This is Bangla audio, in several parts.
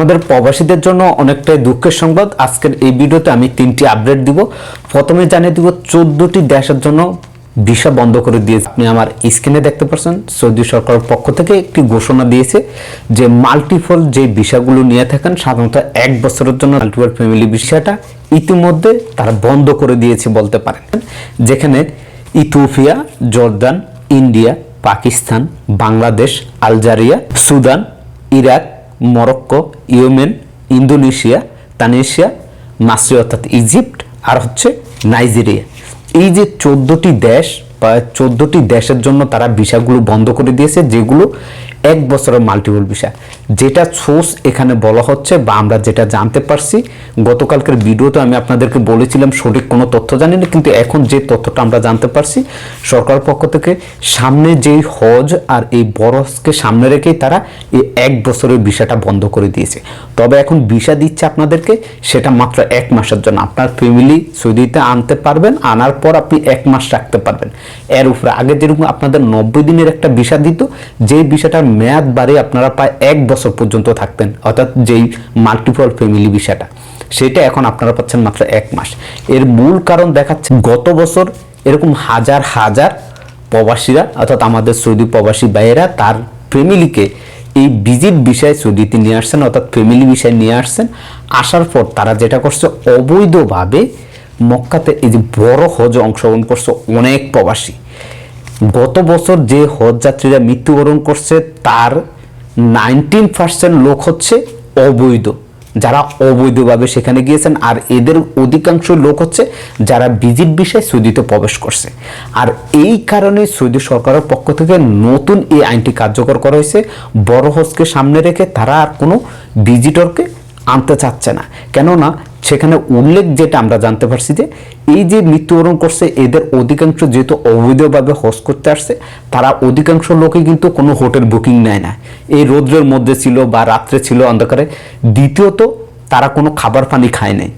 আমাদের প্রবাসীদের জন্য অনেকটাই দুঃখের সংবাদ। আজকের এই ভিডিওতে আমি তিনটি আপডেট দিব। প্রথমে জানিয়ে দিব, চোদ্দটি দেশের জন্য ভিসা বন্ধ করে দিয়েছে। আপনি আমার স্ক্রিনে দেখতে পাচ্ছেন, সৌদি সরকারের পক্ষ থেকে একটি ঘোষণা দিয়েছে যে মাল্টিপল যে ভিসাগুলো নিয়ে থাকেন, সাধারণত এক বছরের জন্য মাল্টিপল ফ্যামিলি ভিসাটা ইতিমধ্যে তারা বন্ধ করে দিয়েছে বলতে পারেন। যেখানে Ethiopia, Jordan, India, Pakistan, Bangladesh, Algeria, Sudan, Iraq Morocco Yemen Indonesia Tunisia মাসরি অর্থাৎ ইজিপ্ট আর হচ্ছে নাইজেরিয়া। এই যে চোদ্দোটি দেশ বা চোদ্দোটি দেশের জন্য তারা ভিসাগুলো বন্ধ করে দিয়েছে, যেগুলো এক বছরের মাল্টিপল ভিসা যেটা সোর্স এখানে বলা হচ্ছে বা আমরা যেটা জানতে পারছি, গতকালকের ভিডিওতে আমি আপনাদেরকে বলেছিলাম, সঠিক কোনো তথ্য জানি না কিন্তু এখন যে তথ্যটা আমরা জানতে পারছি, সরকার পক্ষ থেকে সামনে যেই হজ আর এই বরসকে সামনে রেখেই তারা এই এক বছরের ভিসাটা বন্ধ করে দিয়েছে। তবে এখন ভিসা দিচ্ছে আপনাদেরকে, সেটা মাত্র এক মাসের জন্য। আপনার ফ্যামিলি সৌদিতে আনতে পারবেন, আনার পর আপনি এক মাস রাখতে পারবেন। এর উপরে। আগে যেরকম আপনাদের নব্বই দিনের একটা ভিসা দিত যে ভিসাটার মেয়াদ বাড়ে আপনারা প্রায় এক বছর পর্যন্ত থাকতেন, অর্থাৎ যেই মাল্টিপল ফ্যামিলি ভিসাটা। সেটা এখন আপনারা পাচ্ছেন মাত্র এক মাস। এর মূল কারণ দেখাচ্ছে গত বছর এরকম হাজার হাজার প্রবাসীরা, অর্থাৎ আমাদের সৌদি প্রবাসী ভাইয়েরা, তার ফ্যামিলিকে এই ভিজিট বিষয়ে সৌদিতে নিয়ে আসছেন, অর্থাৎ ফ্যামিলি বিষয়ে নিয়ে আসছেন। আসার পর তারা যেটা করছে, অবৈধভাবে মক্কাতে এই যে বড় হজ অংশগ্রহণ করছে অনেক প্রবাসী। গত বছর যে হজ যাত্রীরা মৃত্যুবরণ করছে, তার নাইনটিন পার্সেন্ট লোক হচ্ছে অবৈধ। যারা অবৈধভাবে সেখানে গিয়েছেন, আর এদের অধিকাংশ লোক হচ্ছে যারা ভিজিট বিষয়ে সৌদিতে প্রবেশ করছে। আর এই কারণে সৌদি সরকারের পক্ষ থেকে নতুন এই আইনটি কার্যকর করা হয়েছে। বড় হজকে সামনে রেখে তারা আর কোনো ভিজিটরকে আনতে চাচ্ছে না। কেননা সেখানে উল্লেখ যেটা আমরা জানতে পারছি যে এই যে মৃত্যুবরণ করছে, এদের অধিকাংশ যেহেতু অবৈধভাবে হজ করতে আসছে, তারা অধিকাংশ লোকে কিন্তু কোনো হোটেল বুকিং নেয় না। এই রৌদ্রের মধ্যে ছিল বা রাত্রে ছিল অন্ধকারে। দ্বিতীয়ত, তারা কোনো খাবার পানি খায় নাই।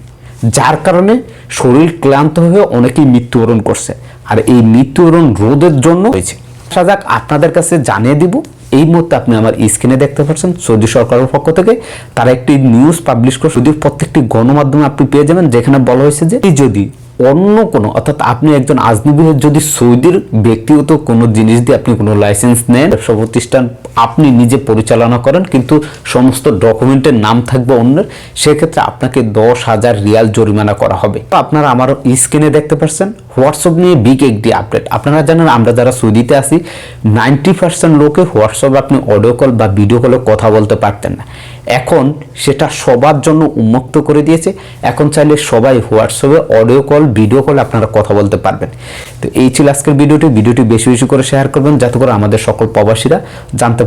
যার কারণে শরীর ক্লান্ত হয়ে অনেকেই মৃত্যুবরণ করছে। আর এই মৃত্যুবরণ রোধের জন্য হয়েছে। আসা যাক, আপনাদের কাছে জানিয়ে দিব এই মুহূর্তে আপনি আমার স্ক্রিনে দেখতে পাচ্ছেন সৌদি সরকারের পক্ষ থেকে তারা একটি নিউজ পাবলিশ করে, সৌদির প্রত্যেকটি গণমাধ্যমে আপনি পেয়ে যাবেন, যেখানে বলা হয়েছে যে যদি অন্য কোনো, অর্থাৎ আপনি একজন আজনবী যদি সৌদির ব্যক্তিগত কোনো জিনিস দিয়ে আপনি কোনো লাইসেন্স নেন, ব্যবসা প্রতিষ্ঠান আপনি নিজে পরিচালনা করেন, কিন্তু সমস্ত ডকুমেন্টের নাম থাকবে অন্যের, সেক্ষেত্রে আপনাকে দশ হাজার রিয়াল জরিমানা করা হবে। তো আপনারা আমার স্ক্রিনে দেখতে পাচ্ছেন, হোয়াটসঅ্যাপ নিয়ে বিগ একটি আপডেট আপনারা জানেন, আমরা যারা সৌদিতে আসি নাইনটি পার্সেন্ট লোকে হোয়াটসঅ্যাপে আপনি অডিও কল বা ভিডিও কলে কথা বলতে পারতেন না। এখন সেটা সবার জন্য উন্মুক্ত করে দিয়েছে। এখন চাইলে সবাই হোয়াটসঅ্যাপে অডিও কল ভিডিও কলে আপনারা কথা বলতে পারবেন। তো এই ছিল আজকের ভিডিওটি। ভিডিওটি বেশি বেশি করে শেয়ার করবেন। যাতে করে আমাদের সকল প্রবাসীরা জানতে